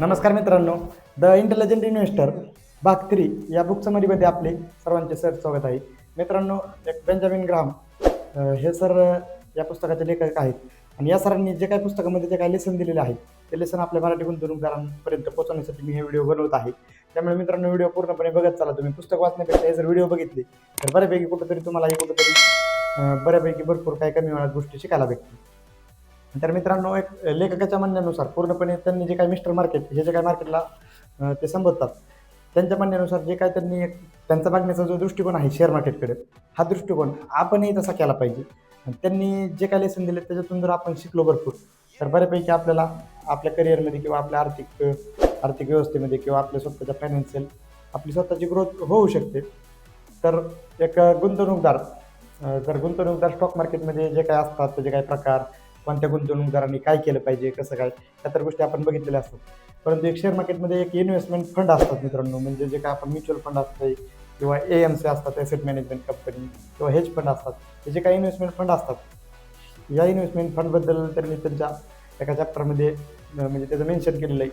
नमस्कार मित्रांनो the intelligent investor भाग थ्री या बुक समरीमध्ये आपले सर्वांचे सर स्वागत आहे. मित्रांनो एक बेंजामिन ग्राम हे सर या पुस्तकाचे लेखक आहेत. आणि या सरांनी जे काही पुस्तकामध्ये जे काही लेसन दिलेले आहे ते लेसन आपल्या मराठी गुंतवणूकदारांपर्यंत पोहोचवण्यासाठी मी हे व्हिडिओ बनवत आहे. त्यामुळे मित्रांनो व्हिडिओ पूर्णपणे बघत चला. तुम्ही पुस्तक वाचण्यापेक्षा हे जर व्हिडिओ बघितले तर बऱ्यापैकी कुठंतरी तुम्हाला हे कुठंतरी बऱ्यापैकी भरपूर काही कमी वेळात गोष्टी शिकायला भेटतील. तर मित्रांनो एक लेखकाच्या म्हणण्यानुसार पूर्णपणे त्यांनी जे काही मिस्टर मार्केट हे जे काही मार्केटला ते संबोधतात त्यांच्या म्हणण्यानुसार जे काय त्यांनी एक त्यांचा बघण्याचा जो दृष्टिकोन आहे शेअर मार्केटकडे हा दृष्टिकोन आपणही तसा केला पाहिजे. त्यांनी जे काय लेसन दिले त्याच्यातून जर आपण शिकलो भरपूर तर बऱ्यापैकी आपल्याला आपल्या करिअरमध्ये किंवा आपल्या आर्थिक आर्थिक व्यवस्थेमध्ये किंवा आपल्या स्वतःच्या फायनान्शियल आपली स्वतःची ग्रोथ होऊ शकते. तर एक गुंतवणूकदार तर जर गुंतवणूकदार स्टॉक मार्केटमध्ये जे काय असतात त्याचे काय प्रकार कोणत्या गुंतवणूकदारांनी काय केलं पाहिजे कसं काय ह्या तर गोष्टी आपण बघितलेल्या असतात. परंतु एक शेअर मार्केटमध्ये एक इन्व्हेस्टमेंट फंड असतात मित्रांनो म्हणजे जे काय आपण म्युच्युअल फंड असते किंवा ए एम सी असतात ॲसेट मॅनेजमेंट कंपनी किंवा हेज फंड असतात हे जे काही इन्व्हेस्टमेंट फंड असतात या इन्व्हेस्टमेंट फंडबद्दल त्यांनी त्यांच्या एका चॅप्टरमध्ये म्हणजे त्याचं मेन्शन केलेलं आहे.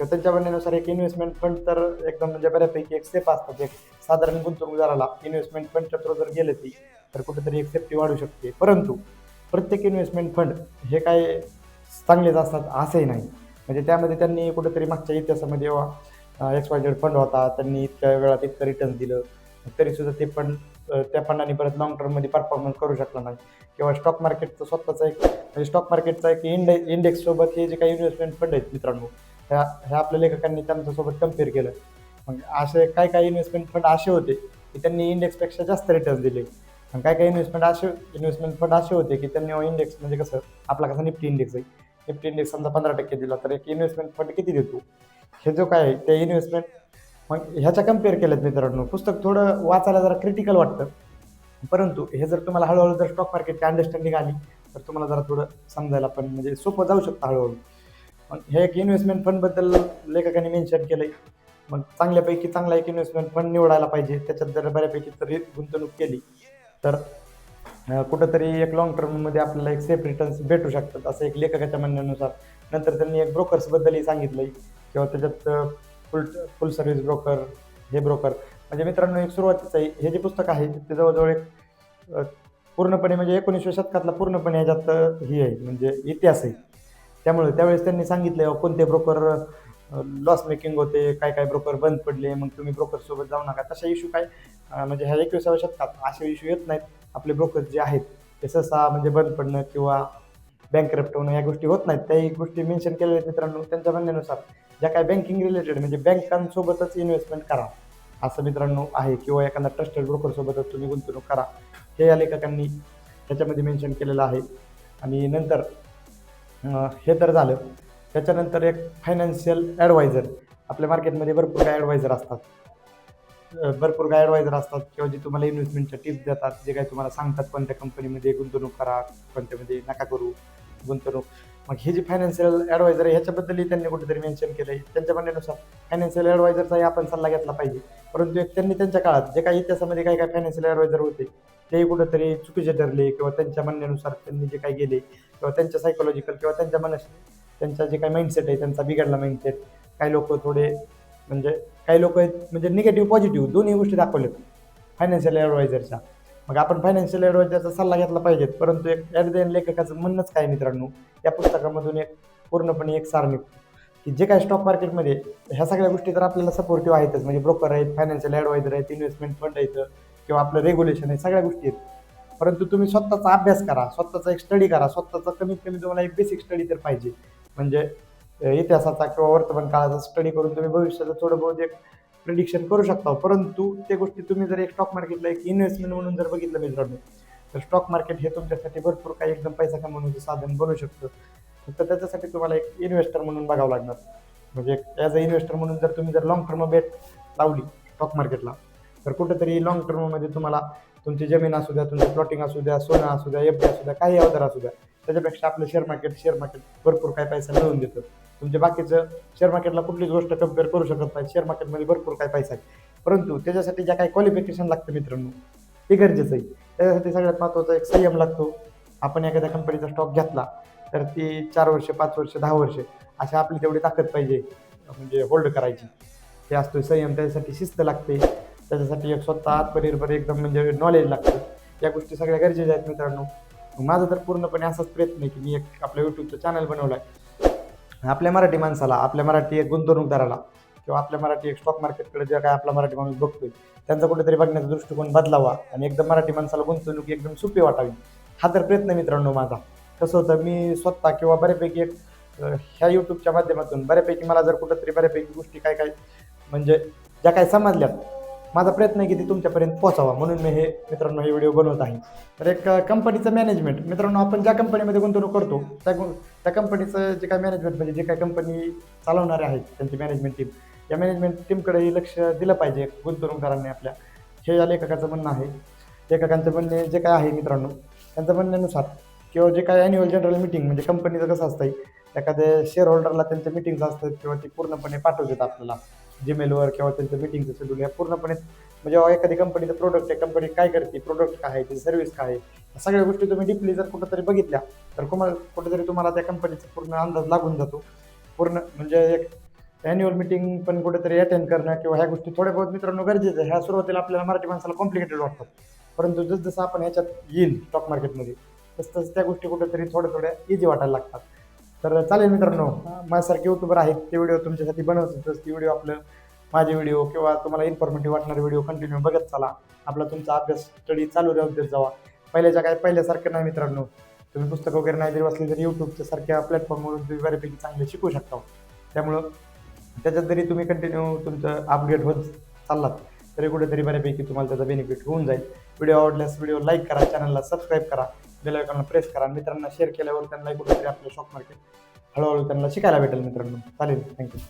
तर त्यांच्या म्हणण्यानुसार एक इन्व्हेस्टमेंट फंड तर एकदम म्हणजे बऱ्यापैकी एक सेफ असतात एक साधारण गुंतवणूकदाराला इन्व्हेस्टमेंट फंडच्या थ्रू जर गेले ती तर कुठेतरी एक सेफ्टी वाढू शकते. परंतु प्रत्येक इन्व्हेस्टमेंट फंड हे काय चांगलेच असतात असंही नाही. म्हणजे त्यामध्ये त्यांनी कुठेतरी मागच्या इतिहासामध्ये एक्स वाय झेड फंड होता त्यांनी इतक्या वेळात इतकं रिटर्न दिलं तरीसुद्धा ते फंड त्या फंडाने परत लॉंग टर्ममध्ये परफॉर्मन्स करू शकला नाही. किंवा स्टॉक मार्केटचं स्वतःचं एक म्हणजे स्टॉक मार्केटचा एक इंडे इंडेक्ससोबत हे जे काही इन्व्हेस्टमेंट फंड आहेत मित्रांनो ह्या ह्या आपल्या लेखकांनी त्यांच्यासोबत कंपेअर केलं. मग असे काय काय इन्व्हेस्टमेंट फंड असे होते की त्यांनी इंडेक्सपेक्षा जास्त रिटर्न दिले. आणि काय काय इन्व्हेस्टमेंट असे इन्व्हेस्टमेंट फंड असे होते की त्यांनी इंडेक्स म्हणजे कसं आपला कसा निफ्टी इंडेक्स आहे. निफ्टी इंडेक्स समजा पंधरा टक्के दिला तर एक इन्व्हेस्टमेंट फंड किती देतो? हे जो काय आहे ते इन्व्हेस्टमेंट मग ह्याच्या कंपेअर केल्यात मित्रांनो पुस्तक थोडं वाचायला जरा क्रिटिकल वाटतं. परंतु हे जर तुम्हाला हळूहळू जर स्टॉक मार्केटची अंडरस्टँडिंग आली तर तुम्हाला जरा थोडं समजायला पण म्हणजे सोपं जाऊ शकतं हळूहळू. मग हे एक इन्व्हेस्टमेंट फंडबद्दल लेखकांनी मेन्शन केलं आहे मग चांगल्यापैकी चांगला एक इन्व्हेस्टमेंट फंड निवडायला पाहिजे त्याच्यात जर बऱ्यापैकी तरी गुंतवणूक केली तर कुठंतरी एक लॉंग टर्ममध्ये आपल्याला एक सेफ रिटर्न्स भेटू शकतात असं एक लेखकाच्या म्हणण्यानुसार. नंतर त्यांनी एक ब्रोकर्सबद्दलही सांगितलं किंवा त्याच्यात फुल फुल सर्व्हिस ब्रोकर हे ब्रोकर म्हणजे मित्रांनो एक सुरुवातीचं आहे. हे जे पुस्तक आहे ते जवळजवळ एक पूर्णपणे म्हणजे एकोणीसव्या शतकातला पूर्णपणे ह्याच्यात ही आहे म्हणजे इतिहास आहे. त्यामुळे त्यावेळेस त्यांनी सांगितलं कोणते ब्रोकर लॉस मेकिंग होते काय काय ब्रोकर बंद पडले मग तुम्ही ब्रोकरसोबत जाऊ नका. तशा इशू काय? म्हणजे ह्या एकविसाव्या शतकात असे इश्यू येत नाहीत. आपले ब्रोकर जे आहेत ते सहसा म्हणजे बंद पडणं किंवा बँक होणं या गोष्टी होत नाहीत. त्याही गोष्टी मेन्शन केलेल्या आहेत मित्रांनो त्यांच्या म्हणण्यानुसार. ज्या काय बँकिंग रिलेटेड म्हणजे बँकांसोबतच इन्व्हेस्टमेंट करा असं मित्रांनो आहे. किंवा एखादा ट्रस्टेड ब्रोकरसोबतच तुम्ही गुंतवणूक करा. हे या लेखकांनी त्याच्यामध्ये मेन्शन केलेलं आहे. आणि नंतर हे तर झालं. त्याच्यानंतर एक फायनान्शियल ॲडवायझर आपल्या मार्केटमध्ये भरपूर काय ॲडवायझर असतात. भरपूर काय ॲडवायझर असतात किंवा जे तुम्हाला इन्व्हेस्टमेंटच्या टिप्स देतात जे काही तुम्हाला सांगतात कोणत्या कंपनीमध्ये गुंतवणूक करा कोणत्यामध्ये नका करू गुंतवणूक. मग हे जे फायनान्शियल ॲडवायझर आहे ह्याच्याबद्दलही त्यांनी कुठेतरी मेन्शन केलं आहे त्यांच्या म्हणण्यानुसार फायनान्शियल ॲडवायझरचाही आपण सल्ला घेतला पाहिजे. परंतु एक त्यांनी त्यांच्या काळात जे काही इतिहासामध्ये काही काय फायनान्शियल ॲडवायझर होते तेही कुठेतरी चुकीचे ठरले किंवा त्यांच्या म्हणण्यानुसार त्यांनी जे काही गेले किंवा त्यांच्या सायकोलॉजिकल किंवा त्यांच्या मनस त्यांचा जे काही माइंडसेट आहे त्यांचा बिघडला माइंडसेट काही लोक थोडे म्हणजे काही लोक म्हणजे निगेटिव्ह पॉझिटिव्ह दोन्ही गोष्टी दाखवल्यात. फायनान्शियल ॲडवायझरच्या मग आपण फायनान्शियल ॲडवायझरचा सल्ला घेतला पाहिजेत परंतु एक ॲडदेन द एंड लेखकाचं म्हणणंच काय मित्रांनो या पुस्तकामधून एक पूर्णपणे एक सार निघतो. की जे काय स्टॉक मार्केटमध्ये ह्या सगळ्या गोष्टी तर आपल्याला सपोर्टिव्ह आहेतच. म्हणजे ब्रोकर आहेत फायनान्शियल ॲडवायझर आहेत इन्व्हेस्टमेंट फंड आहेत किंवा आपलं रेग्युलेशन आहे सगळ्या गोष्टी आहेत. परंतु तुम्ही स्वतःचा अभ्यास करा स्वतःचा एक स्टडी करा स्वतःचा कमीत कमी तुम्हाला एक बेसिक स्टडी तर पाहिजे. म्हणजे इतिहासाचा किंवा वर्तमान काळाचा स्टडी करून तुम्ही भविष्याचं थोडं बहुत एक प्रिडिक्शन करू शकता. परंतु ते गोष्टी तुम्ही जर एक स्टॉक मार्केटला एक इन्व्हेस्टमेंट म्हणून जर बघितलं मित्रांनो तर स्टॉक मार्केट हे तुमच्यासाठी भरपूर काही एकदम पैसा कमवण्याचं साधन बनू शकतं. फक्त त्याच्यासाठी तुम्हाला एक इन्व्हेस्टर म्हणून बघावं लागणार. म्हणजे ॲज अ इन्व्हेस्टर म्हणून जर तुम्ही जर लॉंग टर्म बेट लावली स्टॉक मार्केटला तर कुठेतरी लॉंग टर्ममध्ये तुम्हाला तुमची जमीन असू द्या तुमचं प्लॉटिंग असू द्या सोनं असू द्या एफ असू द्या काही अवधार असू द्या त्याच्यापेक्षा आपलं शेअर मार्केट शेअर मार्केट भरपूर काही पैसा मिळवून देतं. तुमचे बाकीचं शेअर मार्केटला कुठलीच गोष्ट कंपेअर करू शकत नाही. शेअर मार्केटमध्ये भरपूर काही पैसा आहे. परंतु त्याच्यासाठी ज्या काही क्वालिफिकेशन लागतं मित्रांनो ते गरजेचं आहे. त्याच्यासाठी सगळ्यात महत्त्वाचा एक संयम लागतो. आपण एखाद्या कंपनीचा स्टॉक घेतला तर ती चार वर्ष पाच वर्ष दहा वर्ष अशा आपली तेवढी ताकद पाहिजे म्हणजे होल्ड करायची. ते असतो संयम. त्याच्यासाठी शिस्त लागते. त्याच्यासाठी एक स्वतः आत्मनिर्भर एकदम म्हणजे नॉलेज लागतं. या गोष्टी सगळ्या गरजेच्या आहेत मित्रांनो. माझा तर पूर्णपणे असाच प्रयत्न आहे की मी एक आपल्या यूट्यूबचं चॅनल बनवलं आहे आपल्या मराठी माणसाला आपल्या मराठी एक गुंतवणूकदाराला किंवा आपल्या मराठी एक स्टॉक मार्केटकडे जे काय आपला मराठी माणूस बघतोय त्यांचा कुठेतरी बघण्याचा दृष्टिकोन बदलावा आणि एकदम मराठी माणसाला गुंतवणूक एकदम सोपी वाटावी. हा तर प्रयत्न मित्रांनो माझा. कसं होतं मी स्वतः किंवा बऱ्यापैकी एक ह्या यूट्यूबच्या माध्यमातून बऱ्यापैकी मला जर कुठंतरी बऱ्यापैकी गोष्टी काय काय म्हणजे ज्या काय समजल्यात माझा प्रयत्न आहे की ते तुमच्यापर्यंत पोहोचावा. म्हणून मी हे मित्रांनो हे व्हिडिओ बनवत आहे. तर एक कंपनीचं मॅनेजमेंट मित्रांनो आपण ज्या कंपनीमध्ये गुंतवणूक करतो त्या गु- त्या कंपनीचं जे काय मॅनेजमेंट म्हणजे जे काय कंपनी चालवणारे आहेत त्यांची मॅनेजमेंट टीम या मॅनेजमेंट टीमकडे लक्ष दिलं पाहिजे गुंतवणूकदारांनी आपल्या. हे या लेखकाचं म्हणणं आहे. लेखकांचं म्हणणे जे काय आहे मित्रांनो त्यांचं म्हणण्यानुसार किंवा जे काय ॲन्युअल जनरल मिटिंग म्हणजे कंपनीचं कसं असतं एखाद्या शेअर होल्डरला त्यांच्या मिटिंग्स असतात किंवा ती पूर्णपणे पाठवतात आपल्याला. जीमेलवर किंवा त्यांचं मिटिंगचं शेड्यूल या पूर्णपणे म्हणजे एखादी कंपनीचं प्रोडक्ट आहे कंपनी काय करते प्रोडक्ट काय आहे त्याची सर्व्हिस काय आहे सगळ्या गोष्टी तुम्ही डीपली जर कुठंतरी बघितल्या तर कुमार कुठेतरी तुम्हाला त्या कंपनीचा पूर्ण अंदाज लागून जातो. पूर्ण म्हणजे एक ॲन्युअल मिटिंग पण कुठेतरी अटेंड करणं किंवा ह्या गोष्टी थोड्या बहुत मित्रांनो गरजेचं आहे. ह्या सुरुवातीला आपल्याला मराठी माणसाला कॉम्प्लिकेटेड वाटतात. परंतु जसजसं आपण ह्याच्यात येईल स्टॉक मार्केटमध्ये तसं तसं त्या गोष्टी कुठेतरी थोड्या थोड्या इझी वाटायला लागतात. तर चालेल मित्रांनो माझ्यासारखे युट्यूबर आहेत ते व्हिडिओ तुमच्यासाठी बनवतातच ते व्हिडिओ आपलं माझे व्हिडिओ किंवा तुम्हाला इन्फॉर्मेटिव्ह वाटणारे व्हिडिओ कंटिन्यू बघत चला. आपला तुमचा अभ्यास स्टडी चालू राहू देत जावा. पहिल्याच्या काय पहिल्यासारखं नाही मित्रांनो. तुम्ही पुस्तक वगैरे नाही जरी वाचले तरी यूट्यूबच्या सारख्या प्लॅटफॉर्मवरून तुम्ही बऱ्यापैकी चांगले शिकू शकता. त्यामुळं त्याच्यात जरी तुम्ही कंटिन्यू तुमचं अपग्रेड होत चाललात तरी कुठेतरी बऱ्यापैकी तुम्हाला त्याचा बेनिफिट होऊन जाईल. व्हिडिओ आवडल्यास व्हिडिओ लाईक करा चॅनलला सबस्क्राईब करा. बेल आयकॉनला प्रेस करा. मित्रांना शेअर केल्यावर त्यांना कुठेतरी आपलं स्टॉक मार्केट हळूहळू त्यांना शिकायला भेटेल मित्रांनो. चालेल. थँक्यू